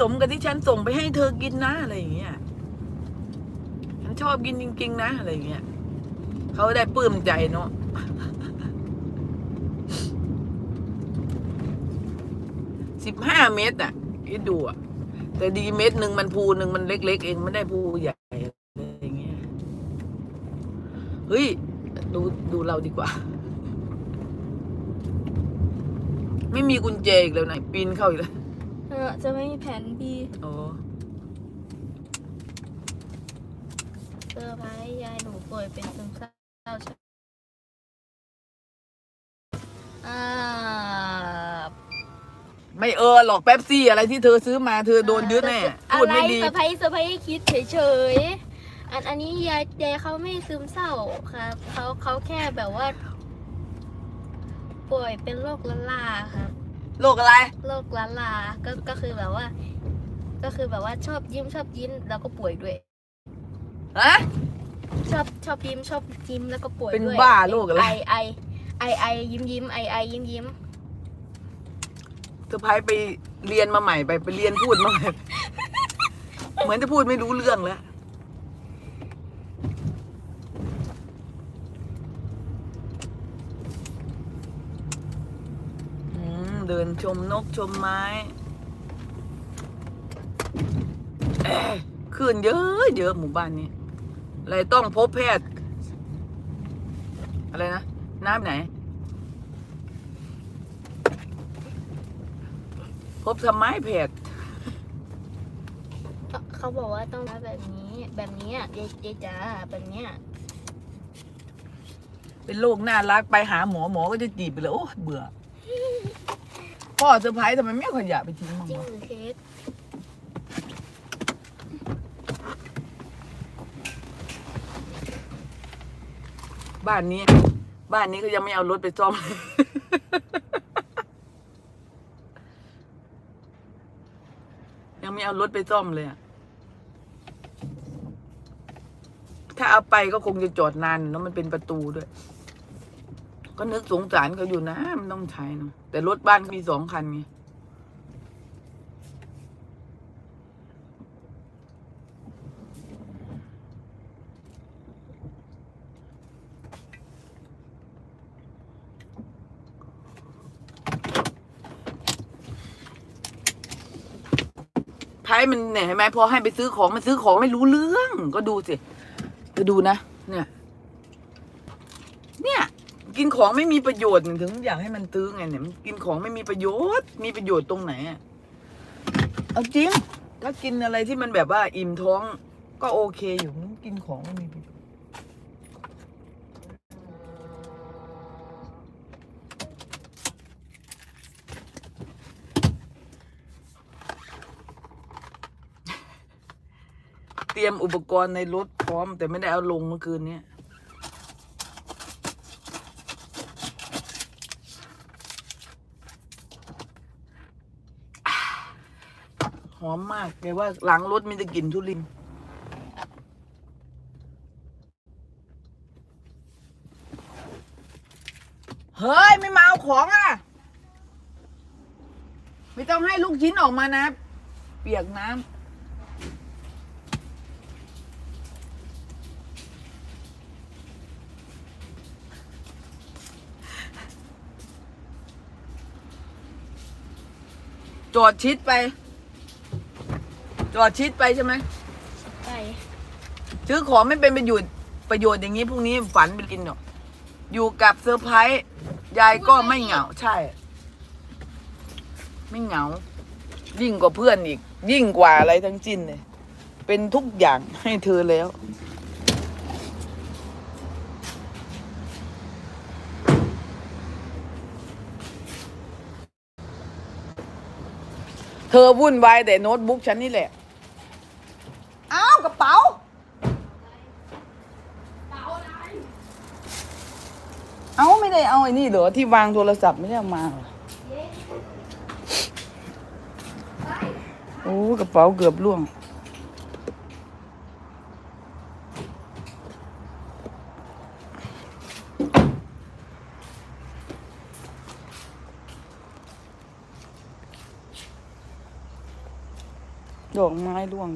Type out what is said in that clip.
สมกับที่ฉันส่งไปให้เธอกินนะอะไรอย่างเงี้ยฉันชอบกินจริง ๆ นะอะไรอย่างเงี้ยเขาได้ปลื้มใจเนาะสิบห้าเมตรอะคิดดูอะแต่ดีเม็ดหนึ่งมันภูหนึ่งมันเล็ก ๆ เองไม่ได้ภูใหญ่อะไรอย่างเงี้ยเฮ้ยดูดูเราดีกว่า ไม่มีกุญแจอีกแล้วไหนปีนเข้าอีกแล้ว เออจะไม่มีแผน B โอ้เซอร์ไพรส์ยายหนูป่วยเป็นซึมเศร้าใช่อ่าไม่เออหรอกแป๊บซี่อะไรที่เธอซื้อมาเธอโดนยึดแน่พูดอะไรไม่ดีเซอร์ไพรส์เซอร์ไพรส์ให้คิดเฉยๆอันอันนี้ยายยายเขาไม่ซึมเศร้าครับเขาเขาแค่แบบว่า ป่วยเป็นโรคละลาครับ โรคอะไร โรคละลา ก็ ก็คือแบบว่า ก็คือแบบว่าชอบยิ้มชอบยิ้มแล้วก็ป่วยด้วย ฮะ ชอบชอบยิ้มชอบยิ้มแล้วก็ป่วยเป็นด้วยบ้าโรคอะไร ไอไอไอไอยิ้มยิ้มไอไอยิ้มยิ้มเธอพายไปเรียนมาใหม่ไปไปเรียนพูดมาใหม่ เหมือนจะพูดไม่รู้เรื่องแล้ว อืม เดินชมนกชมไม้เอ้ยขึ้นเยอะเยอะหมู่บ้านนี้อะไรต้องพบแพทย์ อะไรนะ น้ำไหน พบทำไมแพทย์เขาบอกว่าต้องทำแบบนี้ แบบนี้อะเจ๊เจ๊จ๋าแบบเนี้ยเป็นโรคน่ารักไปหาหมอหมอก็จะจีบไปเลยโอ้เบื่อ พ่อเซอร์ไพรส์ทำไมไม่เอาขยะไปทิ้งมั้างจริงวะหรือเค้กบ้านนี้ บ้านนี้ก็ยังไม่เอารถไปซ่อมยังไม่เอารถไปซ่อมเลยอะถ้าเอาไปก็คงจะจอดนานแล้วมันเป็นประตูด้วย ก็นึกสงสารเขาอยู่นะ มันต้องใช้เนาะแต่รถบ้านก็มีสองคันไงไพ่มันเนี่ยเห็นไหมพอให้ไปซื้อของมันซื้อของไม่รู้เรื่อง ก็ดูสิ จะดูนะ เนี่ย กินของไม่มีประโยชน์ถึงอยากให้มันซื้อไงเนี่ยมันกินของไม่มีประโยชน์ มีประโยชน์ตรงไหนอะเอาจริงถ้ากินอะไรที่มันแบบว่าอิ่มท้องก็โอเคอยู่มันกินของไม่มีประโยชน์เตรียมอุปกรณ์ในรถพร้อม แต่ไม่ได้เอาลงเมื่อคืนนี้ อมมากแต่ว่าหลังรถมีแต่กลิ่นทุลินเฮ้ย ไม่มาเอาของอะ ไม่ต้องให้ลูกชิ้นออกมานะ เปียกน้ำจอดชิดไป จอดชิดไปใช่ไหมไปซื้อของไม่เป็นประโยชน์ประโยชน์อย่างนี้พรุ่งนี้ฝันไปกินหรอกอยู่กับเซอร์ไพรส์ยายก็ไม่เหงาใช่ ไม่เหงา ยิ่งกว่าเพื่อนอีก ยิ่งกว่าอะไรทั้งสิ้นเลยเป็นทุกอย่างให้เธอแล้ว เธอวุ่นวายแต่โน้ตบุ๊กฉันนี่แหละอ้าวกระเป๋าเอาไม่ได้เอาไอ้นี่เหรอที่วางโทรศัพท์ไม่ได้เอามาเหรอโอ้กระเป๋าเกือบล่วง ดอกไม้ร่วง